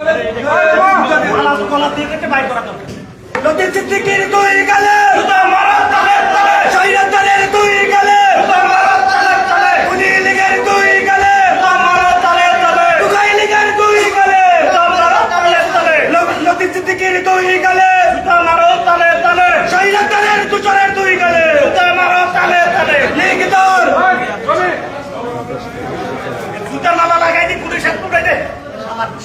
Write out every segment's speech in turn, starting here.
Sigue, sigue, sigue, sigue,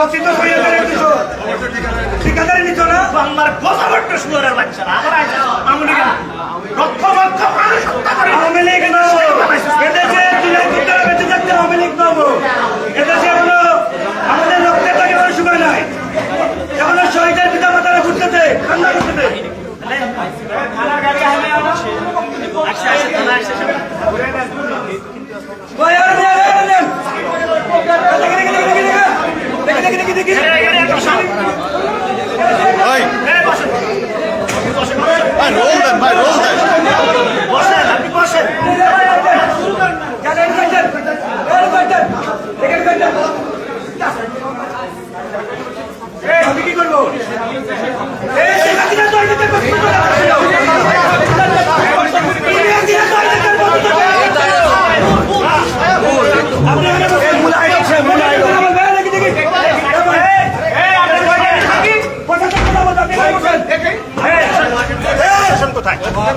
একত্রিত হয়ে গেলে দিছো ঠিকাদারি নিত না? বাংলার কথাবার্তা শুয়ারের বাচ্চারা। আমি রক্ষ রক্ষ আওয়ামী থাকতে আওয়ামী লীগ পাবো এদেশে হলো আমাদের রক্তের কোনো সময় নাই। এখনও শহীদের পিতা মাতারা ঘুরতেছে দেখি, দেখি, দেখি,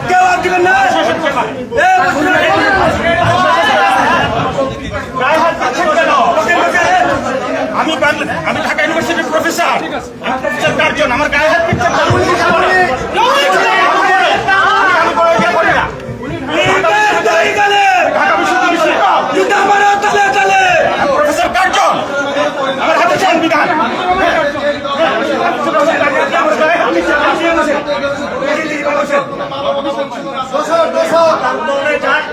কেউ আর না? আমি আমি ঢাকা ইউনিভার্সিটির প্রফেসর। প্রফেসর আমার গায়ে হাত পিকচার আন্দোলনে যান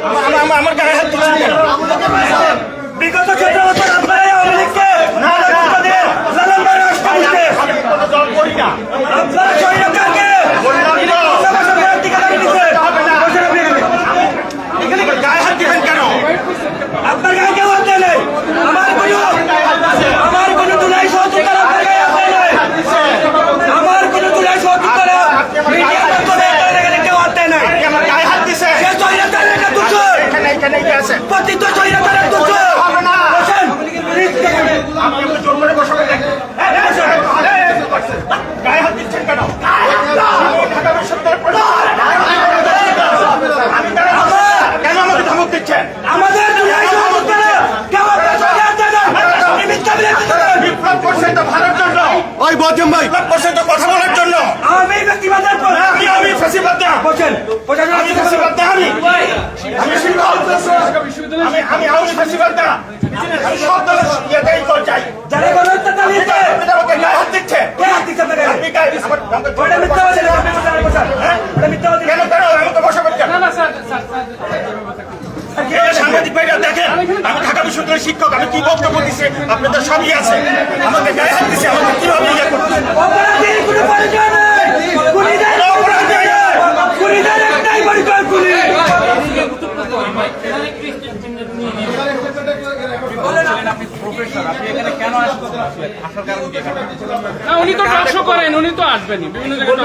আমি আমি আওয়ামী ফাঁসিবাদ না আমি সব দলের ইয়েতেই তো চাই যারা গণহত্যা চালিয়েছে আমাকে গায়ে হাত দিচ্ছেন কে হাত দিচ্ছে আপনাকে? আপনি গায়ে ওটা করে মিথ্যাবাদী। আপনি বসেন, আপনি বসেন। ওটা মিথ্যাবাদী কেন কেন আমাকে বসাবেন কেন এই সাংবাদিক ভাইরা দেখেন আমি ঢাকা বিশ্ববিদ্যালয়ের শিক্ষক আমি কি বক্তব্য দিচ্ছি? আপনাদের সবই আছে। আমাকে গায়ে হাত দিচ্ছে আমাকে কীভাবে ইয়ে প্রফেসর আপনি এখানে না উনি তো টকশো করেন উনি তো আসবেনই বিভিন্ন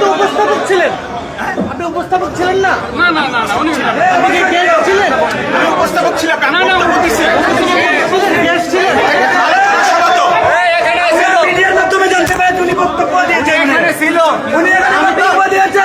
তো উপস্থাপক ছিলেন। আপনি উপস্থাপক ছিলেন না? না না না উনি ছিলেন। উপস্থাপক ছিলেন না না ছিল। উনি আমাদের দিয়েছে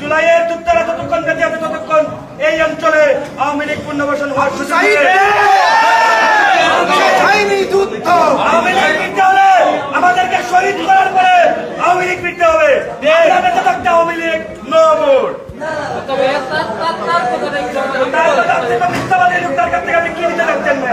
জুলাইয়ের যুক্তরা যতক্ষণ বেঁচে আছে ততক্ষণ এই অঞ্চলে আওয়ামী লীগ পুনর্বাসন হওয়ার সুযোগ আওয়ামী লীগ ফিরতে হলে আমাদেরকে শহীদ করার পরে আওয়ামী লীগ হবে। বেঁচে থাকতে আওয়ামী মিথ্যাবাদী লোক কাছ থেকে আপনি কি নিতে চাচ্ছেন না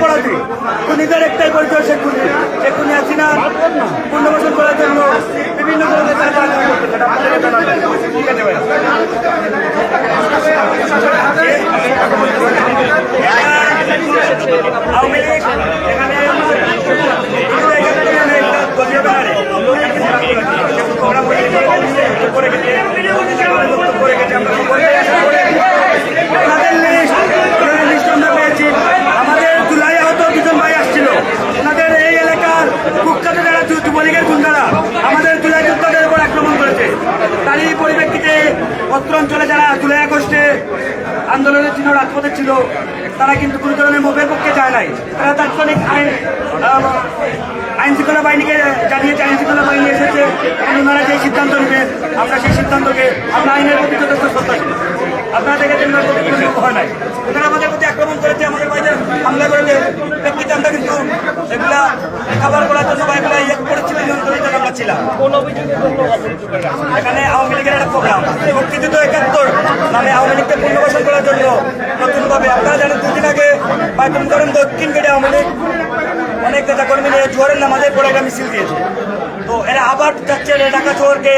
অপরাধী খুনিদের একটাই পরিচয়, সে খুনি। সে খুনি হাসিনা পুনর্বাসন করার জন্য বিভিন্ন ধরনের আওয়ামী লীগ, এখানে করে গেছে বক্তব্য রেখেছে আমরা উত্তরাঞ্চলে যারা জুলাই আগস্টে আন্দোলনের চিহ্ন রাজপথে ছিল, তারা কিন্তু কোনো ধরনের মোবাইল পক্ষে যায় নাই। তারা তাৎক্ষণিক আইন আইন শৃঙ্খলা বাহিনীকে জানিয়েছে আইন শৃঙ্খলা বাহিনী এসেছে। ওনারা যে সিদ্ধান্ত নেবেন আমরা সেই সিদ্ধান্তকে, আমরা আইনের প্রতি যথেষ্ট শ্রদ্ধাশীল আপনারা দেখেছেন হয় নাই। ওনারা আমাদের প্রতি আক্রমণ করেছে, আমাদের বাড়িতে হামলা করেছে। ব্যক্তিতে আমরা কিন্তু এগুলা খাবার করার জন্য বা এগুলা ইয়ে করেছিলেন ছিলাম এখানে আওয়ামী লীগের একটা প্রোগ্রাম মুক্তিযুদ্ধ একাত্তর। নামে আওয়ামী লীগকে পুনর্বাসন করার জন্য নতুনভাবে আপনারা জানেন দুদিন আগে বাইতুল করেন দক্ষিণ গেটে আওয়ামী লীগ অনেক নেতা কর্মী নিয়ে জোয়ারের নামাজে পড়ে একটা মিছিল দিয়েছে। তো এরা আবার যাচ্ছে ঢাকা শহরকে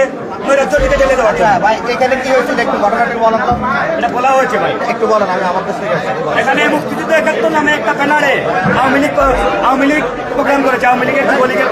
নৈরাজ্য দিকে ঢেলে দেওয়ার ভাই এখানে কি হয়েছিল? একটু ঘটনাটা বলেন তো। এটা বলা হয়েছে ভাই। একটু বলেন আমি আমার কাছ থেকে এখানে মুক্তিযুদ্ধ একাত্তর নামে একটা ব্যানারে Awami League Awami League programme করেছে আওয়ামী লীগের যুবলীগের।